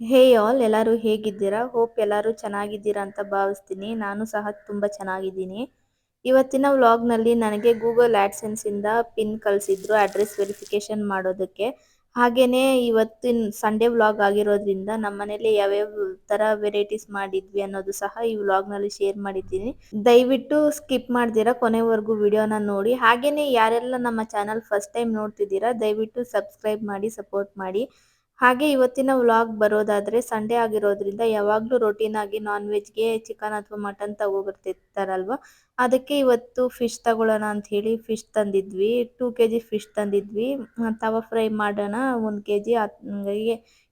ಹೇ all, ಎಲ್ಲರೂ ಹೇಗಿದ್ದೀರಾ? Hope ಎಲ್ಲರೂ ಚೆನ್ನಾಗಿದ್ದೀರಾ ಅಂತ ಭಾವಿಸ್ತೀನಿ. ನಾನು ಸಹ ತುಂಬ ಚೆನ್ನಾಗಿದ್ದೀನಿ. ಇವತ್ತಿನ ವ್ಲಾಗ್ನಲ್ಲಿ ನನಗೆ ಗೂಗಲ್ ಆ್ಯಡ್ಸೆನ್ಸಿಂದ ಪಿನ್ ಕಳಿಸಿದ್ರು, ಅಡ್ರೆಸ್ ವೆರಿಫಿಕೇಷನ್ ಮಾಡೋದಕ್ಕೆ. ಹಾಗೆಯೇ ಇವತ್ತಿನ ಸಂಡೇ ವ್ಲಾಗ್ ಆಗಿರೋದ್ರಿಂದ ನಮ್ಮ ಮನೇಲಿ ಯಾವ್ಯಾವ ಥರ ವೆರೈಟೀಸ್ ಮಾಡಿದ್ವಿ ಅನ್ನೋದು ಸಹ ಈ ವ್ಲಾಗ್ನಲ್ಲಿ ಶೇರ್ ಮಾಡಿದ್ದೀನಿ. ದಯವಿಟ್ಟು ಸ್ಕಿಪ್ ಮಾಡ್ದಿರಾ ಕೊನೆವರೆಗೂ ವಿಡಿಯೋನ ನೋಡಿ. ಹಾಗೆಯೇ ಯಾರೆಲ್ಲ ನಮ್ಮ ಚಾನಲ್ ಫಸ್ಟ್ ಟೈಮ್ ನೋಡ್ತಿದ್ದೀರಾ, ದಯವಿಟ್ಟು ಸಬ್ಸ್ಕ್ರೈಬ್ ಮಾಡಿ, ಸಪೋರ್ಟ್ ಮಾಡಿ. ಹಾಗೆ ಇವತ್ತಿನ ವ್ಲಾಗ್ ಬರೋದಾದ್ರೆ ಸಂಡೇ ಆಗಿರೋದ್ರಿಂದ ಯಾವಾಗಲೂ ರೊಟೀನ್ ಆಗಿ ನಾನ್ ವೆಜ್ಗೆ ಚಿಕನ್ ಅಥವಾ ಮಟನ್ ತಗೋಬರ್ತಿರ್ತಾರಲ್ವ? ಅದಕ್ಕೆ ಇವತ್ತು ಫಿಶ್ ತಗೊಳ್ಳೋಣ ಅಂತ ಹೇಳಿ ಫಿಶ್ ತಂದಿದ್ವಿ. ಟೂ ಕೆ ಜಿ ಫಿಶ್ ತಂದಿದ್ವಿ ತವಾ ಫ್ರೈ ಮಾಡೋಣ. ಒಂದು ಕೆ ಜಿ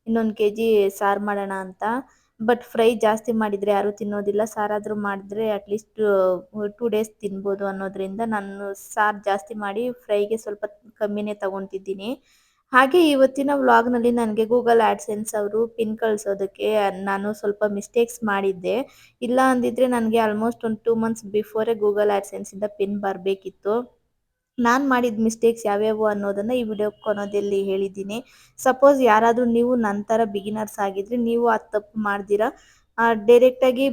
ಇನ್ನೊಂದು ಕೆ ಜಿ ಸಾರು ಮಾಡೋಣ ಅಂತ. ಬಟ್ ಫ್ರೈ ಜಾಸ್ತಿ ಮಾಡಿದರೆ ಯಾರೂ ತಿನ್ನೋದಿಲ್ಲ. ಸಾರಾದರೂ ಮಾಡಿದ್ರೆ ಅಟ್ಲೀಸ್ಟ್ ಟೂ ಡೇಸ್ ತಿನ್ಬೋದು ಅನ್ನೋದ್ರಿಂದ ನಾನು ಸಾರು ಜಾಸ್ತಿ ಮಾಡಿ ಫ್ರೈಗೆ ಸ್ವಲ್ಪ ಕಮ್ಮಿನೇ ತಗೊತಿದ್ದೀನಿ. ಹಾಗೆ ಇವತ್ತಿನ ವ್ಲಾಗ್ನಲ್ಲಿ ನನಗೆ ಗೂಗಲ್ ಆ್ಯಡ್ಸೆನ್ಸ್ ಅವರು ಪಿನ್ ಕಳಿಸೋದಕ್ಕೆ ನಾನು ಸ್ವಲ್ಪ ಮಿಸ್ಟೇಕ್ಸ್ ಮಾಡಿದ್ದೆ. ಇಲ್ಲ ಅಂದಿದ್ರೆ ನನಗೆ ಆಲ್ಮೋಸ್ಟ್ ಒಂದು ಟೂ ಮಂತ್ಸ್ ಬಿಫೋರೇ ಗೂಗಲ್ ಆ್ಯಡ್ಸೆನ್ಸಿಂದ ಪಿನ್ ಬರಬೇಕಿತ್ತು. ನಾನು ಮಾಡಿದ ಮಿಸ್ಟೇಕ್ಸ್ ಯಾವ್ಯಾವು ಅನ್ನೋದನ್ನು ಈ ವಿಡಿಯೋ ಕೊನೋದಲ್ಲಿ ಹೇಳಿದ್ದೀನಿ. ಸಪೋಸ್ ಯಾರಾದರೂ ನೀವು ನಂತರ ಬಿಗಿನರ್ಸ್ ಆಗಿದ್ರೆ ನೀವು ಆ ತಪ್ಪು ಮಾಡ್ದಿರಾ. ಡೈರೆಕ್ಟಾಗಿ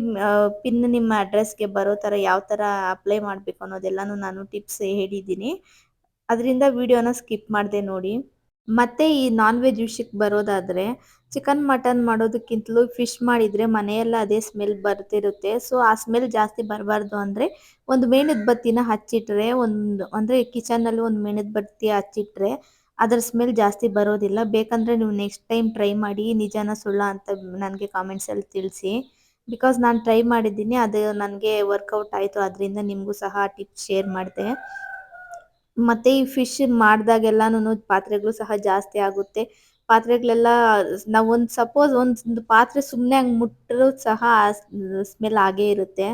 ಪಿನ್ ನಿಮ್ಮ ಅಡ್ರೆಸ್ಗೆ ಬರೋ ಥರ ಯಾವ ಥರ ಅಪ್ಲೈ ಮಾಡಬೇಕು ಅನ್ನೋದೆಲ್ಲನೂ ನಾನು ಟಿಪ್ಸ್ ಹೇಳಿದ್ದೀನಿ. ಅದರಿಂದ ವಿಡಿಯೋನ ಸ್ಕಿಪ್ ಮಾಡಿದೆ ನೋಡಿ. ಮತ್ತೆ ಈ ನಾನ್ ವೆಜ್ ವಿಷಯಕ್ಕೆ ಬರೋದಾದರೆ ಚಿಕನ್ ಮಟನ್ ಮಾಡೋದಕ್ಕಿಂತಲೂ ಫಿಶ್ ಮಾಡಿದರೆ ಮನೆಯೆಲ್ಲ ಅದೇ ಸ್ಮೆಲ್ ಬರ್ತಿರುತ್ತೆ. ಸೊ ಆ ಸ್ಮೆಲ್ ಜಾಸ್ತಿ ಬರಬಾರ್ದು ಅಂದರೆ ಒಂದು ಮೇಣದ ಬತ್ತಿನ ಹಚ್ಚಿಟ್ರೆ, ಒಂದು ಅಂದರೆ ಕಿಚನಲ್ಲಿ ಒಂದು ಮೇಣದ ಬತ್ತಿ ಹಚ್ಚಿಟ್ರೆ ಅದರ ಸ್ಮೆಲ್ ಜಾಸ್ತಿ ಬರೋದಿಲ್ಲ. ಬೇಕಂದ್ರೆ ನೀವು ನೆಕ್ಸ್ಟ್ ಟೈಮ್ ಟ್ರೈ ಮಾಡಿ, ನಿಜಾನ ಸುಳ್ಳ ಅಂತ ನನಗೆ ಕಾಮೆಂಟ್ಸಲ್ಲಿ ತಿಳಿಸಿ. ಬಿಕಾಸ್ ನಾನು ಟ್ರೈ ಮಾಡಿದ್ದೀನಿ, ಅದು ನನಗೆ ವರ್ಕೌಟ್ ಆಯಿತು, ಅದರಿಂದ ನಿಮಗೂ ಸಹ ಟಿಪ್ಸ್ ಶೇರ್ ಮಾಡಿದೆ ಮತ್ತು ಈ ಫಿಶ್ ಮಾಡಿದಾಗೆಲ್ಲನೂ ಪಾತ್ರೆಗಳು ಸಹ ಜಾಸ್ತಿ ಆಗುತ್ತೆ. ಪಾತ್ರೆಗಳೆಲ್ಲ ನಾವು ಒಂದು ಸಪೋಸ್ ಒಂದು ಪಾತ್ರೆ ಸುಮ್ಮನೆ ಹಂಗೆ ಮುಟ್ಟರೂ ಸಹ ಸ್ಮೆಲ್ ಆಗೇ ಇರುತ್ತೆ.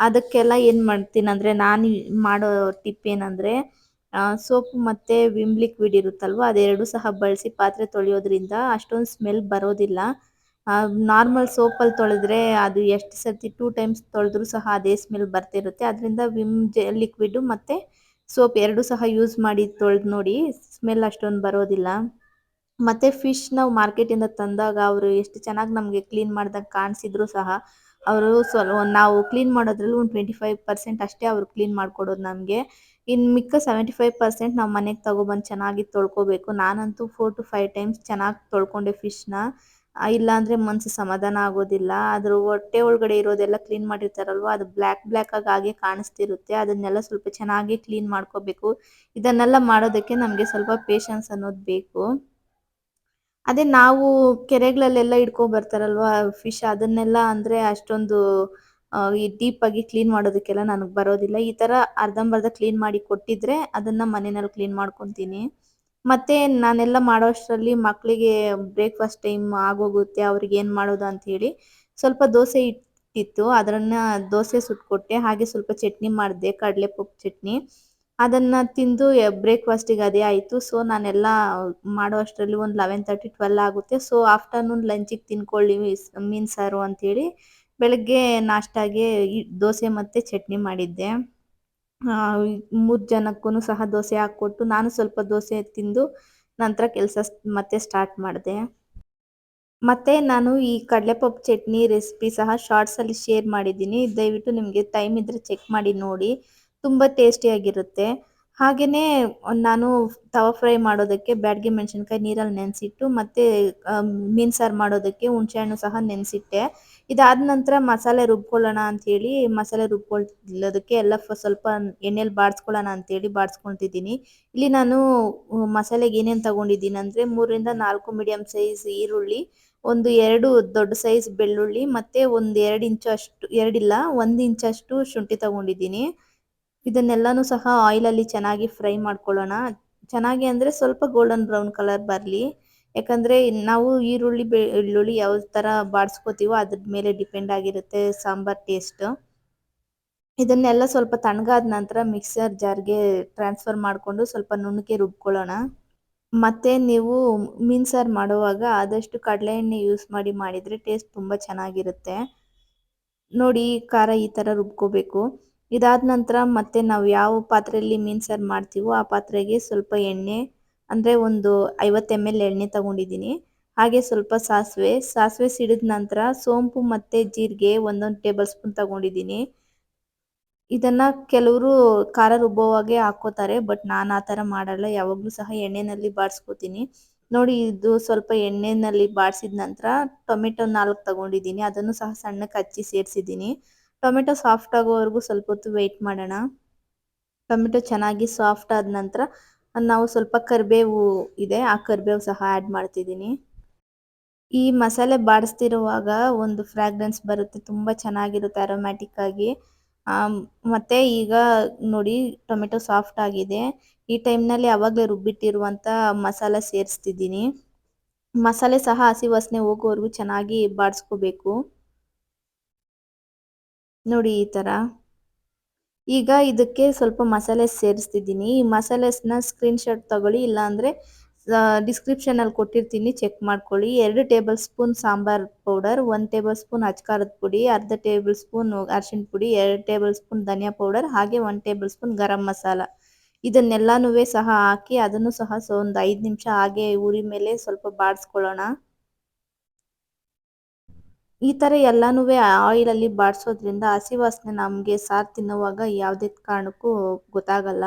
ಅದಕ್ಕೆಲ್ಲ ಏನು ಮಾಡ್ತೀನಿ ಅಂದರೆ ನಾನು ಮಾಡೋ ಟಿಪ್ ಏನಂದರೆ ಸೋಪು ಮತ್ತು ವಿಮ್ ಲಿಕ್ವಿಡ್ ಇರುತ್ತಲ್ವ ಅದೆರಡು ಸಹ ಬಳಸಿ ಪಾತ್ರೆ ತೊಳೆಯೋದ್ರಿಂದ ಅಷ್ಟೊಂದು ಸ್ಮೆಲ್ ಬರೋದಿಲ್ಲ. ನಾರ್ಮಲ್ ಸೋಪಲ್ಲಿ ತೊಳೆದ್ರೆ ಅದು ಎಷ್ಟು ಸರ್ತಿ ಟೂ ಟೈಮ್ಸ್ ತೊಳೆದ್ರೂ ಸಹ ಅದೇ ಸ್ಮೆಲ್ ಬರ್ತಿರುತ್ತೆ. ಅದರಿಂದ ವಿಮ್ ಜೆ ಲಿಕ್ವಿಡು ಮತ್ತು ಸೋಪ್ ಎರಡು ಸಹ ಯೂಸ್ ಮಾಡಿ ತೊಳೆದು ನೋಡಿ ಸ್ಮೆಲ್ ಅಷ್ಟೊಂದು ಬರೋದಿಲ್ಲ. ಮತ್ತು ಫಿಶ್ ನಾವು ಮಾರ್ಕೆಟಿಂದ ತಂದಾಗ ಅವರು ಎಷ್ಟು ಚೆನ್ನಾಗಿ ನಮಗೆ ಕ್ಲೀನ್ ಮಾಡ್ದಾಗ ಕಾಣಿಸಿದ್ರು ಸಹ ಅವರು ಸ್ವಲ್ ನಾವು ಕ್ಲೀನ್ ಮಾಡೋದ್ರಲ್ಲಿ ಒಂದು ಟ್ವೆಂಟಿ ಫೈವ್ ಪರ್ಸೆಂಟ್ ಅಷ್ಟೇ ಅವರು ಕ್ಲೀನ್ ಮಾಡಿಕೊಡೋದು ನಮಗೆ. ಇನ್ನು ಮಿಕ್ಕ ಸೆವೆಂಟಿ ಫೈವ್ ಪರ್ಸೆಂಟ್ ನಾವು ಮನೆಗೆ ತೊಗೊಬಂದು ಚೆನ್ನಾಗಿ ತೊಳ್ಕೊಬೇಕು. ನಾನಂತೂ ಫೋರ್ ಟು ಫೈವ್ ಟೈಮ್ಸ್ ಚೆನ್ನಾಗಿ ತೊಳ್ಕೊಂಡೆ ಫಿಶ್ನ ಇಲ್ಲಾಂದರೆ ಮನಸ್ಸು ಸಮಾಧಾನ ಆಗೋದಿಲ್ಲ. ಅದ್ರ ಹೊಟ್ಟೆ ಒಳಗಡೆ ಇರೋದೆಲ್ಲ ಕ್ಲೀನ್ ಮಾಡಿರ್ತಾರಲ್ವ? ಅದು ಬ್ಲ್ಯಾಕ್ ಆಗಿ ಹಾಗೆ ಕಾಣಿಸ್ತಿರುತ್ತೆ. ಅದನ್ನೆಲ್ಲ ಸ್ವಲ್ಪ ಚೆನ್ನಾಗಿ ಕ್ಲೀನ್ ಮಾಡ್ಕೋಬೇಕು. ಇದನ್ನೆಲ್ಲ ಮಾಡೋದಕ್ಕೆ ನಮಗೆ ಸ್ವಲ್ಪ ಪೇಷನ್ಸ್ ಅನ್ನೋದು ಬೇಕು. ಅದೇ ನಾವು ಕೆರೆಗಳಲ್ಲೆಲ್ಲ ಹಿಡ್ಕೊಬರ್ತಾರಲ್ವ ಫಿಶ್ ಅದನ್ನೆಲ್ಲ ಅಂದ್ರೆ ಅಷ್ಟೊಂದು ಈ ಆಗಿ ಕ್ಲೀನ್ ಮಾಡೋದಕ್ಕೆಲ್ಲ ನನಗೆ ಬರೋದಿಲ್ಲ. ಈ ತರ ಅರ್ಧಂಬರ್ಧ ಕ್ಲೀನ್ ಮಾಡಿ ಕೊಟ್ಟಿದ್ರೆ ಅದನ್ನ ಮನೆಯಲ್ಲಿ ಕ್ಲೀನ್ ಮಾಡ್ಕೊತೀನಿ. ಮತ್ತು ನಾನೆಲ್ಲ ಮಾಡೋಷ್ಟರಲ್ಲಿ ಮಕ್ಕಳಿಗೆ ಬ್ರೇಕ್ಫಾಸ್ಟ್ ಟೈಮ್ ಆಗೋಗುತ್ತೆ, ಅವ್ರಿಗೆ ಏನು ಮಾಡೋದು ಅಂತ ಹೇಳಿ ಸ್ವಲ್ಪ ದೋಸೆ ಇಟ್ಟಿತ್ತು ಅದನ್ನು ದೋಸೆ ಸುಟ್ಕೊಟ್ಟೆ ಹಾಗೆ ಸ್ವಲ್ಪ ಚಟ್ನಿ ಮಾಡಿದೆ ಕಡಲೆಪಪ್ಪು ಚಟ್ನಿ. ಅದನ್ನು ತಿಂದು ಬ್ರೇಕ್ಫಾಸ್ಟಿಗೆ ಅದೇ ಆಯಿತು. ಸೊ ನಾನೆಲ್ಲ ಮಾಡೋ ಅಷ್ಟರಲ್ಲಿ ಒಂದು ಲೆವೆನ್ ತರ್ಟಿ ಟ್ವೆಲ್ ಆಗುತ್ತೆ. ಸೊ ಆಫ್ಟರ್ನೂನ್ ಲಂಚಿಗೆ ತಿನ್ಕೊಳ್ಳಿ ಮೀನು ಸಾರು ಅಂಥೇಳಿ ಬೆಳಗ್ಗೆ ನಾಷ್ಟಾಗೆ ದೋಸೆ ಮತ್ತು ಚಟ್ನಿ ಮಾಡಿದ್ದೆ. ಮೂರು ಜನಕ್ಕೂ ಸಹ ದೋಸೆ ಹಾಕ್ಕೊಟ್ಟು ನಾನು ಸ್ವಲ್ಪ ದೋಸೆ ತಿಂದು ನಂತರ ಕೆಲಸ ಮತ್ತೆ ಸ್ಟಾರ್ಟ್ ಮಾಡಿದೆ. ಮತ್ತು ನಾನು ಈ ಕಡಲೆಪಪ್ಪು ಚಟ್ನಿ ರೆಸಿಪಿ ಸಹ ಶಾರ್ಟ್ಸಲ್ಲಿ ಶೇರ್ ಮಾಡಿದ್ದೀನಿ. ದಯವಿಟ್ಟು ನಿಮಗೆ ಟೈಮ್ ಇದ್ದರೆ ಚೆಕ್ ಮಾಡಿ ನೋಡಿ. ತುಂಬ ಟೇಸ್ಟಿಯಾಗಿರುತ್ತೆ ಹಾಗೆಯೇ ನಾನು ತವಾ ಫ್ರೈ ಮಾಡೋದಕ್ಕೆ ಬ್ಯಾಡ್ಗೆ ಮೆಣಸಿನ್ಕಾಯಿ ನೀರಲ್ಲಿ ನೆನೆಸಿಟ್ಟು ಮತ್ತು ಮೀನು ಸಾರು ಮಾಡೋದಕ್ಕೆ ಹುಣಸೆಹಣ್ಣು ಸಹ ನೆನೆಸಿಟ್ಟೆ. ಇದಾದ ನಂತರ ಮಸಾಲೆ ರುಬ್ಕೊಳ್ಳೋಣ ಅಂಥೇಳಿ ಮಸಾಲೆ ರುಬ್ಕೊಳ್ಳೋದಕ್ಕೆ ಎಲ್ಲ ಸ್ವಲ್ಪ ಎಣ್ಣೆಲಿ ಬಾಡಿಸ್ಕೊಳ್ಳೋಣ ಅಂಥೇಳಿ ಬಾಡಿಸ್ಕೊತಿದ್ದೀನಿ ಇಲ್ಲಿ ನಾನು ಮಸಾಲೆಗೆ ಏನೇನು ತಗೊಂಡಿದ್ದೀನಿ ಅಂದರೆ ಮೂರರಿಂದ ನಾಲ್ಕು ಮೀಡಿಯಮ್ ಸೈಜ್ ಈರುಳ್ಳಿ, ಒಂದು ಎರಡು ದೊಡ್ಡ ಸೈಜ್ ಬೆಳ್ಳುಳ್ಳಿ, ಮತ್ತು ಒಂದು ಎರಡು ಇಂಚು ಅಷ್ಟು, ಎರಡಿಲ್ಲ, ಒಂದು ಇಂಚಷ್ಟು ಶುಂಠಿ ತಗೊಂಡಿದ್ದೀನಿ. ಇದನ್ನೆಲ್ಲನೂ ಸಹ ಆಯಿಲಲ್ಲಿ ಚೆನ್ನಾಗಿ ಫ್ರೈ ಮಾಡ್ಕೊಳ್ಳೋಣ. ಚೆನ್ನಾಗಿ ಅಂದರೆ ಸ್ವಲ್ಪ ಗೋಲ್ಡನ್ ಬ್ರೌನ್ ಕಲರ್ ಬರಲಿ. ಯಾಕಂದರೆ ನಾವು ಈರುಳ್ಳಿ ಬೆಳ್ಳುಳ್ಳಿ ಯಾವ ಥರ ಬಾಡಿಸ್ಕೋತೀವೋ ಅದ್ರ ಮೇಲೆ ಡಿಪೆಂಡ್ ಆಗಿರುತ್ತೆ ಸಾಂಬಾರ್ ಟೇಸ್ಟ್ ಇದನ್ನೆಲ್ಲ ಸ್ವಲ್ಪ ತಣ್ಣಗಾದ ನಂತರ ಮಿಕ್ಸರ್ ಜಾರ್ಗೆ ಟ್ರಾನ್ಸ್ಫರ್ ಮಾಡಿಕೊಂಡು ಸ್ವಲ್ಪ ನುಣ್ಣಗೆ ರುಬ್ಕೊಳ್ಳೋಣ. ಮತ್ತೆ ನೀವು ಮೀನು ಸಾರು ಮಾಡುವಾಗ ಆದಷ್ಟು ಕಡಲೆ ಎಣ್ಣೆ ಯೂಸ್ ಮಾಡಿ ಮಾಡಿದರೆ ಟೇಸ್ಟ್ ತುಂಬ ಚೆನ್ನಾಗಿರುತ್ತೆ. ನೋಡಿ ಖಾರ ಈ ಥರ ರುಬ್ಕೋಬೇಕು. ಇದಾದ ನಂತರ ಮತ್ತೆ ನಾವು ಯಾವ ಪಾತ್ರೆಯಲ್ಲಿ ಮೀನು ಸಾರು ಮಾಡ್ತೀವೋ ಆ ಪಾತ್ರೆಗೆ ಸ್ವಲ್ಪ ಎಣ್ಣೆ, ಅಂದರೆ ಒಂದು ಐವತ್ತು ಎಂ ಎಲ್ ಎಣ್ಣೆ ತಗೊಂಡಿದ್ದೀನಿ ಹಾಗೆ ಸ್ವಲ್ಪ ಸಾಸಿವೆ ಸಾಸಿವೆ ಸಿಡಿದ ನಂತರ ಸೋಂಪು ಮತ್ತು ಜೀರಿಗೆ ಒಂದೊಂದು ಟೇಬಲ್ ಸ್ಪೂನ್ ತಗೊಂಡಿದ್ದೀನಿ ಇದನ್ನು ಕೆಲವರು ಖಾರ ರುಬ್ಬೋವಾಗೆ ಹಾಕ್ಕೋತಾರೆ ಬಟ್ ನಾನು ಆ ಥರ ಮಾಡಲ್ಲ, ಯಾವಾಗಲೂ ಸಹ ಎಣ್ಣೆಯಲ್ಲಿ ಬಾಡಿಸ್ಕೋತೀನಿ ನೋಡಿ, ಇದು ಸ್ವಲ್ಪ ಎಣ್ಣೆಯಲ್ಲಿ ಬಾಡಿಸಿದ ನಂತರ ಟೊಮೆಟೊ ನಾಲ್ಕು ತಗೊಂಡಿದ್ದೀನಿ ಅದನ್ನು ಸಹ ಸಣ್ಣಕ್ಕೆ ಹಚ್ಚಿ ಸೇರಿಸಿದ್ದೀನಿ ಟೊಮೆಟೊ ಸಾಫ್ಟ್ ಆಗೋವರೆಗೂ ಸ್ವಲ್ಪ ಹೊತ್ತು ವೆಯ್ಟ್ ಮಾಡೋಣ. ಟೊಮೆಟೊ ಚೆನ್ನಾಗಿ ಸಾಫ್ಟ್ ಆದ ನಂತರ ನಾವು ಸ್ವಲ್ಪ ಕರಿಬೇವು ಇದೆ, ಆ ಕರಿಬೇವು ಸಹ ಆ್ಯಡ್ ಮಾಡ್ತಿದ್ದೀನಿ. ಈ ಮಸಾಲೆ ಬಾಡಿಸ್ತಿರುವಾಗ ಒಂದು ಫ್ರಾಗ್ರೆನ್ಸ್ ಬರುತ್ತೆ, ತುಂಬ ಚೆನ್ನಾಗಿರುತ್ತೆ ಅರೋಮ್ಯಾಟಿಕ್ ಆಗಿ. ಮತ್ತೆ ಈಗ ನೋಡಿ ಟೊಮೆಟೊ ಸಾಫ್ಟ್ ಆಗಿದೆ. ಈ ಟೈಮ್ನಲ್ಲಿ ಆವಾಗಲೇ ರುಬ್ಬಿಟ್ಟಿರುವಂಥ ಮಸಾಲೆ ಸೇರಿಸ್ತಿದ್ದೀನಿ. ಮಸಾಲೆ ಸಹ ಹಸಿ ವಾಸನೆ ಹೋಗೋವರೆಗೂ ಚೆನ್ನಾಗಿ ಬಾಡಿಸ್ಕೋಬೇಕು. ನೋಡಿ ಈ ಥರ ಈಗ ಇದಕ್ಕೆ ಸ್ವಲ್ಪ ಮಸಾಲೆ ಸೇರಿಸ್ತಿದ್ದೀನಿ. ಈ ಮಸಾಲೆಸ್ನ ಸ್ಕ್ರೀನ್ಶಾಟ್ ತಗೊಳ್ಳಿ, ಇಲ್ಲಾಂದರೆ ಡಿಸ್ಕ್ರಿಪ್ಷನಲ್ಲಿ ಕೊಟ್ಟಿರ್ತೀನಿ ಚೆಕ್ ಮಾಡ್ಕೊಳ್ಳಿ. ಎರಡು ಟೇಬಲ್ ಸ್ಪೂನ್ ಸಾಂಬಾರ್ ಪೌಡರ್ ಒಂದು ಟೇಬಲ್ ಸ್ಪೂನ್ ಅಚ್ಕಾರದ ಪುಡಿ, ಅರ್ಧ ಟೇಬಲ್ ಸ್ಪೂನ್ ಅರಿಶಿಣ ಪುಡಿ, ಎರಡು ಟೇಬಲ್ ಸ್ಪೂನ್ ಧನಿಯಾ ಪೌಡರ್ ಹಾಗೆ ಒಂದು ಟೇಬಲ್ ಸ್ಪೂನ್ ಗರಂ ಮಸಾಲ. ಇದನ್ನೆಲ್ಲನೂ ಸಹ ಹಾಕಿ, ಅದನ್ನು ಸಹ ಸೊ ಒಂದು ಐದು ನಿಮಿಷ ಹಾಗೆ ಉರಿ ಮೇಲೆ ಸ್ವಲ್ಪ ಬಾಡಿಸ್ಕೊಳ್ಳೋಣ. ಈ ಥರ ಆಯಿಲ್ ಅಲ್ಲಿ ಬಾಡಿಸೋದ್ರಿಂದ ಹಸಿ ವಾಸನೆ ನಮಗೆ ಸಾರ್ ತಿನ್ನುವಾಗ ಯಾವುದೇ ಕಾರಣಕ್ಕೂ ಗೊತ್ತಾಗಲ್ಲ.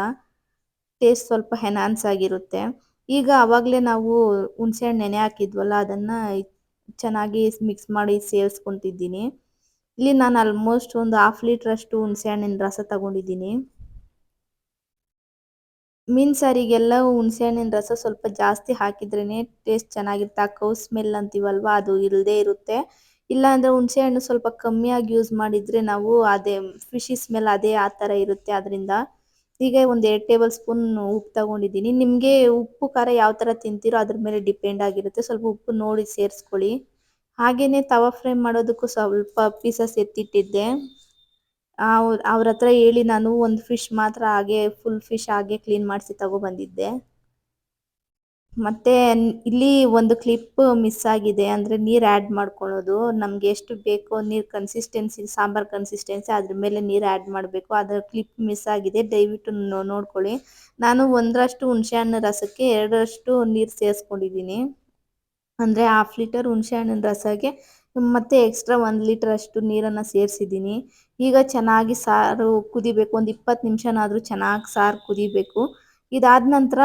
ಟೇಸ್ಟ್ ಸ್ವಲ್ಪ ಹೆನಾನ್ಸ್ ಆಗಿರುತ್ತೆ. ಈಗ ಆವಾಗಲೇ ನಾವು ಹುಣಸೆಹಣ್ಣು ನೆನೆ ಹಾಕಿದ್ವಲ್ಲ, ಅದನ್ನು ಚೆನ್ನಾಗಿ ಮಿಕ್ಸ್ ಮಾಡಿ ಸೇರಿಸ್ಕೊತಿದ್ದೀನಿ. ಇಲ್ಲಿ ನಾನು ಆಲ್ಮೋಸ್ಟ್ ಒಂದು ಹಾಫ್ ಲೀಟ್ರಷ್ಟು ಹುಣಸೆಹಣ್ಣಿನ ರಸ ತಗೊಂಡಿದ್ದೀನಿ. ಮೀನು ಸಾರಿಗೆಲ್ಲ ಹುಣಸೆಹಣ್ಣಿನ ರಸ ಸ್ವಲ್ಪ ಜಾಸ್ತಿ ಹಾಕಿದ್ರೇ ಟೇಸ್ಟ್ ಚೆನ್ನಾಗಿರುತ್ತೆ. ಆ ಕೌ ಸ್ಮೆಲ್ ಅಂತೀವಲ್ವ, ಅದು ಇಲ್ಲದೇ ಇರುತ್ತೆ. ಇಲ್ಲಾಂದರೆ ಹುಣಸೆಹಣ್ಣು ಸ್ವಲ್ಪ ಕಮ್ಮಿಯಾಗಿ ಯೂಸ್ ಮಾಡಿದರೆ ನಾವು ಅದೇ ಫಿಶಿ ಸ್ಮೆಲ್ ಅದೇ ಆ ಥರ ಇರುತ್ತೆ ಅದರಿಂದ ಈಗ ಒಂದು ಎರಡು ಟೇಬಲ್ ಸ್ಪೂನ್ ಉಪ್ಪು ತಗೊಂಡಿದ್ದೀನಿ. ನಿಮಗೆ ಉಪ್ಪು ಖಾರ ಯಾವ ಥರ ತಿಂತೀರೋ ಅದ್ರ ಮೇಲೆ ಡಿಪೆಂಡ್ ಆಗಿರುತ್ತೆ. ಸ್ವಲ್ಪ ಉಪ್ಪು ನೋಡಿ ಸೇರಿಸ್ಕೊಳ್ಳಿ. ಹಾಗೆಯೇ ತವಾ ಫ್ರೈ ಮಾಡೋದಕ್ಕೂ ಸ್ವಲ್ಪ ಪೀಸಸ್ ಎತ್ತಿಟ್ಟಿದ್ದೆ. ಅವ್ರ ಹತ್ರ ಹೇಳಿ ನಾನು ಒಂದು ಫಿಶ್ ಮಾತ್ರ ಹಾಗೆ ಫುಲ್ ಫಿಶ್ ಹಾಗೆ ಕ್ಲೀನ್ ಮಾಡಿಸಿ ತಗೊಬಂದಿದ್ದೆ ಮತ್ತು ಇಲ್ಲಿ ಒಂದು ಕ್ಲಿಪ್ ಮಿಸ್ ಆಗಿದೆ. ಅಂದರೆ ನೀರು ಆ್ಯಡ್ ಮಾಡ್ಕೊಳ್ಳೋದು. ನಮಗೆ ಎಷ್ಟು ಬೇಕೋ ನೀರು ಕನ್ಸಿಸ್ಟೆನ್ಸಿ ಸಾಂಬಾರ್ ಕನ್ಸಿಸ್ಟೆನ್ಸಿ ಅದ್ರ ಮೇಲೆ ನೀರು ಆ್ಯಡ್ ಮಾಡಬೇಕು. ಅದರ ಕ್ಲಿಪ್ ಮಿಸ್ ಆಗಿದೆ. ದಯವಿಟ್ಟು ನೋಡ್ಕೊಳ್ಳಿ. ನಾನು ಒಂದರಷ್ಟು ಹುಣಸೆಹಣ್ಣು ರಸಕ್ಕೆ ಎರಡರಷ್ಟು ನೀರು ಸೇರಿಸ್ಕೊಂಡಿದ್ದೀನಿ. ಅಂದರೆ ಹಾಫ್ ಲೀಟರ್ ಹುಣಸೆಹಣ್ಣಿನ ರಸಕ್ಕೆ ಮತ್ತು ಎಕ್ಸ್ಟ್ರಾ ಒಂದು ಲೀಟ್ರಷ್ಟು ನೀರನ್ನು ಸೇರಿಸಿದೀನಿ ಈಗ ಚೆನ್ನಾಗಿ ಸಾರು ಕುದಿಬೇಕು. ಒಂದು ಇಪ್ಪತ್ತು ನಿಮಿಷನಾದರೂ ಚೆನ್ನಾಗಿ ಸಾರು ಕುದಿಬೇಕು. ಇದಾದ ನಂತರ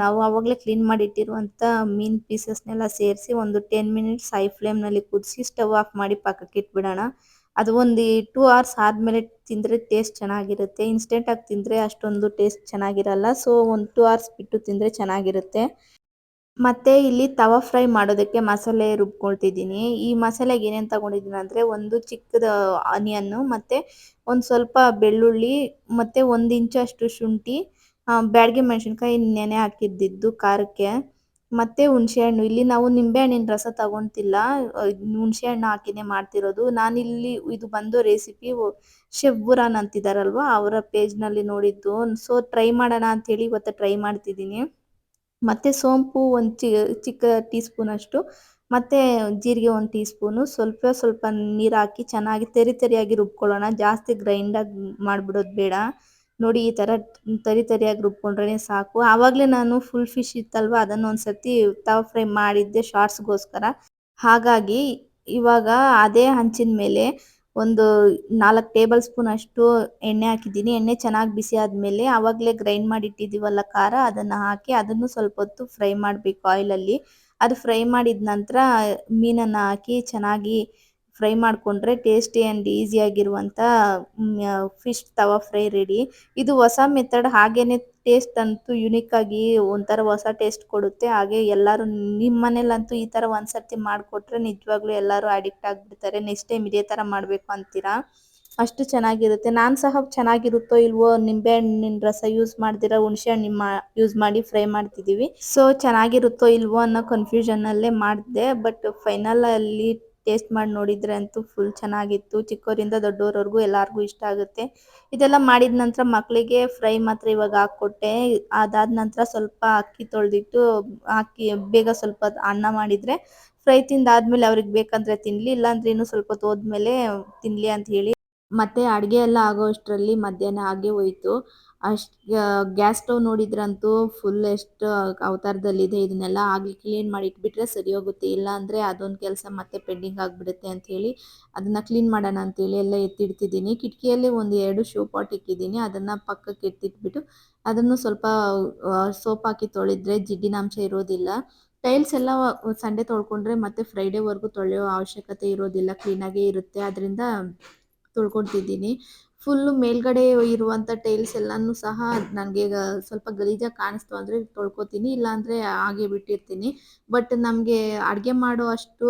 ನಾವು ಆವಾಗಲೇ ಕ್ಲೀನ್ ಮಾಡಿ ಇಟ್ಟಿರುವಂಥ ಮೀನು ಪೀಸಸ್ನೆಲ್ಲ ಸೇರಿಸಿ ಒಂದು ಟೆನ್ ಮಿನಿಟ್ಸ್ ಹೈ ಫ್ಲೇಮ್ನಲ್ಲಿ ಕುದಿಸಿ ಸ್ಟವ್ ಆಫ್ ಮಾಡಿ ಪಕ್ಕಕ್ಕೆ ಇಟ್ಬಿಡೋಣ. ಅದು ಒಂದು ಟೂ ಅವರ್ಸ್ ಆದಮೇಲೆ ತಿಂದರೆ ಟೇಸ್ಟ್ ಚೆನ್ನಾಗಿರುತ್ತೆ. ಇನ್ಸ್ಟೆಂಟಾಗಿ ತಿಂದರೆ ಅಷ್ಟೊಂದು ಟೇಸ್ಟ್ ಚೆನ್ನಾಗಿರಲ್ಲ. ಸೊ ಒಂದು ಟೂ ಅವರ್ಸ್ ಬಿಟ್ಟು ತಿಂದರೆ ಚೆನ್ನಾಗಿರುತ್ತೆ. ಮತ್ತು ಇಲ್ಲಿ ತವಾ ಫ್ರೈ ಮಾಡೋದಕ್ಕೆ ಮಸಾಲೆ ರುಬ್ಕೊಳ್ತಿದ್ದೀನಿ. ಈ ಮಸಾಲೆಗೆ ಏನೇನು ತಗೊಂಡಿದ್ದೀನಿ ಅಂದರೆ ಒಂದು ಚಿಕ್ಕದ ಆನಿಯನ್ನು ಮತ್ತು ಒಂದು ಸ್ವಲ್ಪ ಬೆಳ್ಳುಳ್ಳಿ, ಮತ್ತು ಒಂದು ಇಂಚಷ್ಟು ಶುಂಠಿ ಬ್ಯಾಡಗಿ ಮೆಣಸಿನ್ಕಾಯಿ ನೆನೆ ಹಾಕಿದ್ದಿದ್ದು ಖಾರಕ್ಕೆ. ಮತ್ತು ಹುಣಸೆಹಣ್ಣು. ಇಲ್ಲಿ ನಾವು ನಿಂಬೆಹಣ್ಣಿನ ರಸ ತಗೊಂತಿಲ್ಲ. ಹುಣಸೆ ಹಣ್ಣು ಹಾಕಿನೇ ಮಾಡ್ತಿರೋದು. ನಾನು ಇಲ್ಲಿ ಇದು ಬಂದು ರೆಸಿಪಿ ಶೆಫ್ ಬುರಾನ್ ಅಂತಿದ್ದಾರಲ್ವ ಅವರ ಪೇಜ್ನಲ್ಲಿ ನೋಡಿದ್ದು. ಸೊ ಟ್ರೈ ಮಾಡೋಣ ಹೇಳಿ ಇವತ್ತು ಟ್ರೈ ಮಾಡ್ತಿದ್ದೀನಿ. ಮತ್ತು ಸೋಂಪು ಒಂದು ಚಿ, ಚಿಕ್ಕ ಟೀ ಸ್ಪೂನಷ್ಟು ಮತ್ತೆ ಜೀರಿಗೆ ಒಂದು ಟೀ ಸ್ಪೂನು ಸ್ವಲ್ಪ ಸ್ವಲ್ಪ ನೀರು ಹಾಕಿ ಚೆನ್ನಾಗಿ ತೆರಿ ತೆರಿಯಾಗಿ ರುಬ್ಕೊಳ್ಳೋಣ. ಜಾಸ್ತಿ ಗ್ರೈಂಡಾಗಿ ಮಾಡಿಬಿಡೋದು ಬೇಡ. ನೋಡಿ ಈ ಥರ ತರಿ ತರಿಯಾಗಿ ರುಬ್ಕೊಂಡ್ರೆ ಸಾಕು. ಆವಾಗಲೇ ನಾನು ಫುಲ್ ಫಿಶ್ ಇತ್ತಲ್ವ, ಅದನ್ನು ಒಂದು ಸತಿ ತವಾ ಫ್ರೈ ಮಾಡಿದ್ದೆ ಶಾರ್ಟ್ಸ್ಗೋಸ್ಕರ ಹಾಗಾಗಿ ಇವಾಗ ಅದೇ ಹಂಚಿನ ಮೇಲೆ ಒಂದು ನಾಲ್ಕು ಟೇಬಲ್ ಸ್ಪೂನ್ ಅಷ್ಟು ಎಣ್ಣೆ ಹಾಕಿದ್ದೀನಿ. ಎಣ್ಣೆ ಚೆನ್ನಾಗಿ ಬಿಸಿ ಆದಮೇಲೆ ಆವಾಗಲೇ ಗ್ರೈಂಡ್ ಮಾಡಿ ಇಟ್ಟಿದ್ದೀವಲ್ಲ ಖಾರ, ಅದನ್ನು ಹಾಕಿ ಅದನ್ನು ಸ್ವಲ್ಪ ಹೊತ್ತು ಫ್ರೈ ಮಾಡಬೇಕು ಆಯಿಲಲ್ಲಿ ಅದು ಫ್ರೈ ಮಾಡಿದ ನಂತರ ಮೀನನ್ನು ಹಾಕಿ ಚೆನ್ನಾಗಿ ಫ್ರೈ ಮಾಡಿಕೊಂಡ್ರೆ ಟೇಸ್ಟಿ ಆ್ಯಂಡ್ ಈಸಿಯಾಗಿರುವಂಥ ಫಿಶ್ ತವಾ ಫ್ರೈ ರೆಡಿ ಇದು ಹೊಸ ಮೆಥಡ್ ಹಾಗೇ ಟೇಸ್ಟ್ ಅಂತೂ ಯುನಿಕ್ಕಾಗಿ ಒಂಥರ ಹೊಸ ಟೇಸ್ಟ್ ಕೊಡುತ್ತೆ. ಹಾಗೆ ಎಲ್ಲರೂ ನಿಮ್ಮ ಮನೇಲಂತೂ ಈ ಥರ ಒಂದು ಸರ್ತಿ ಮಾಡಿಕೊಟ್ರೆ ನಿಜವಾಗ್ಲೂ ಎಲ್ಲರೂ ಅಡಿಕ್ಟ್ ಆಗಿಬಿಡ್ತಾರೆ. ನೆಕ್ಸ್ಟ್ ಟೈಮ್ ಇದೇ ಥರ ಮಾಡಬೇಕು ಅಂತೀರಾ? ಅಷ್ಟು ಚೆನ್ನಾಗಿರುತ್ತೆ. ನಾನು ಸಹ ಚೆನ್ನಾಗಿರುತ್ತೋ ಇಲ್ವೋ ನಿಂಬೆಹಣ್ಣಿನ ರಸ ಯೂಸ್ ಮಾಡ್ದಿರ, ಹುಣಸೆ ಹಣ್ಣು ಮಾ ಯೂಸ್ ಮಾಡಿ ಫ್ರೈ ಮಾಡ್ತಿದ್ದೀವಿ ಸೊ ಚೆನ್ನಾಗಿರುತ್ತೋ ಇಲ್ವೋ ಅನ್ನೋ ಕನ್ಫ್ಯೂಷನಲ್ಲೇ ಮಾಡಿದೆ ಬಟ್ ಫೈನಲಲ್ಲಿ ಟೇಸ್ಟ್ ಮಾಡಿ ನೋಡಿದ್ರೆ ಅಂತೂ ಫುಲ್ ಚೆನ್ನಾಗಿತ್ತು. ಚಿಕ್ಕವರಿಂದ ದೊಡ್ಡವರವರೆಗೂ ಎಲ್ಲರಿಗೂ ಇಷ್ಟ ಆಗುತ್ತೆ. ಇದೆಲ್ಲ ಮಾಡಿದ ನಂತರ ಮಕ್ಕಳಿಗೆ ಫ್ರೈ ಮಾತ್ರ ಇವಾಗ ಹಾಕ್ಕೊಟ್ಟೆ. ಅದಾದ ನಂತರ ಸ್ವಲ್ಪ ಅಕ್ಕಿ ತೊಳೆದಿಟ್ಟು, ಅಕ್ಕಿ ಬೇಗ ಸ್ವಲ್ಪ ಅನ್ನ ಮಾಡಿದರೆ ಫ್ರೈ ತಿಂದಾದ್ಮೇಲೆ ಅವ್ರಿಗೆ ಬೇಕಂದರೆ ತಿನ್ನಲಿ ಇಲ್ಲಾಂದ್ರೆ ಇನ್ನೂ ಸ್ವಲ್ಪ ಹೊತ್ತು ಹೋದ್ಮೇಲೆ ತಿನ್ನಲಿ ಅಂತ ಹೇಳಿ ಮತ್ತೆ ಅಡುಗೆ ಎಲ್ಲ ಆಗೋ ಅಷ್ಟರಲ್ಲಿ ಮಧ್ಯಾಹ್ನ ಆಗೇ ಹೋಯ್ತು. ಅಷ್ಟು ಗ್ಯಾಸ್ ಸ್ಟವ್ ನೋಡಿದ್ರಂತೂ ಫುಲ್ ಎಷ್ಟು ಅವತಾರದಲ್ಲಿದೆ. ಇದನ್ನೆಲ್ಲ ಆಗಲಿ ಕ್ಲೀನ್ ಮಾಡಿ ಇಟ್ಬಿಟ್ರೆ ಸರಿ ಹೋಗುತ್ತೆ. ಇಲ್ಲ ಅಂದರೆ ಅದೊಂದು ಕೆಲಸ ಮತ್ತೆ ಪೆಂಡಿಂಗ್ ಆಗಿಬಿಡುತ್ತೆ ಅಂಥೇಳಿ ಅದನ್ನು ಕ್ಲೀನ್ ಮಾಡೋಣ ಅಂತೇಳಿ ಎಲ್ಲ ಎತ್ತಿಡ್ತಿದ್ದೀನಿ. ಕಿಟಕಿಯಲ್ಲಿ ಒಂದು ಎರಡು ಶೋ ಪಾಟ್ ಇಕ್ಕಿದ್ದೀನಿ. ಅದನ್ನು ಪಕ್ಕಕ್ಕೆ ಎತ್ತಿಟ್ಬಿಟ್ಟು ಅದನ್ನು ಸ್ವಲ್ಪ ಸೋಪ್ ಹಾಕಿ ತೊಳೆದ್ರೆ ಜಿಡ್ಡಿನಾಂಶ ಇರೋದಿಲ್ಲ. ಟೈಲ್ಸ್ ಎಲ್ಲ ಸಂಡೆ ತೊಳ್ಕೊಂಡ್ರೆ ಮತ್ತೆ ಫ್ರೈಡೇವರೆಗೂ ತೊಳೆಯೋ ಅವಶ್ಯಕತೆ ಇರೋದಿಲ್ಲ. ಕ್ಲೀನಾಗೇ ಇರುತ್ತೆ. ಅದರಿಂದ ತೊಳ್ಕೊತಿದ್ದೀನಿ. ಫುಲ್ಲು ಮೇಲ್ಗಡೆ ಇರುವಂಥ ಟೈಲ್ಸ್ ಎಲ್ಲನೂ ಸಹ ನನಗೆ ಸ್ವಲ್ಪ ಗಲೀಜಾಗಿ ಕಾಣಿಸ್ತು ಅಂದರೆ ತೊಳ್ಕೊತೀನಿ, ಇಲ್ಲಾಂದರೆ ಹಾಗೆ ಬಿಟ್ಟಿರ್ತೀನಿ. ಬಟ್ ನಮಗೆ ಅಡುಗೆ ಮಾಡೋ ಅಷ್ಟು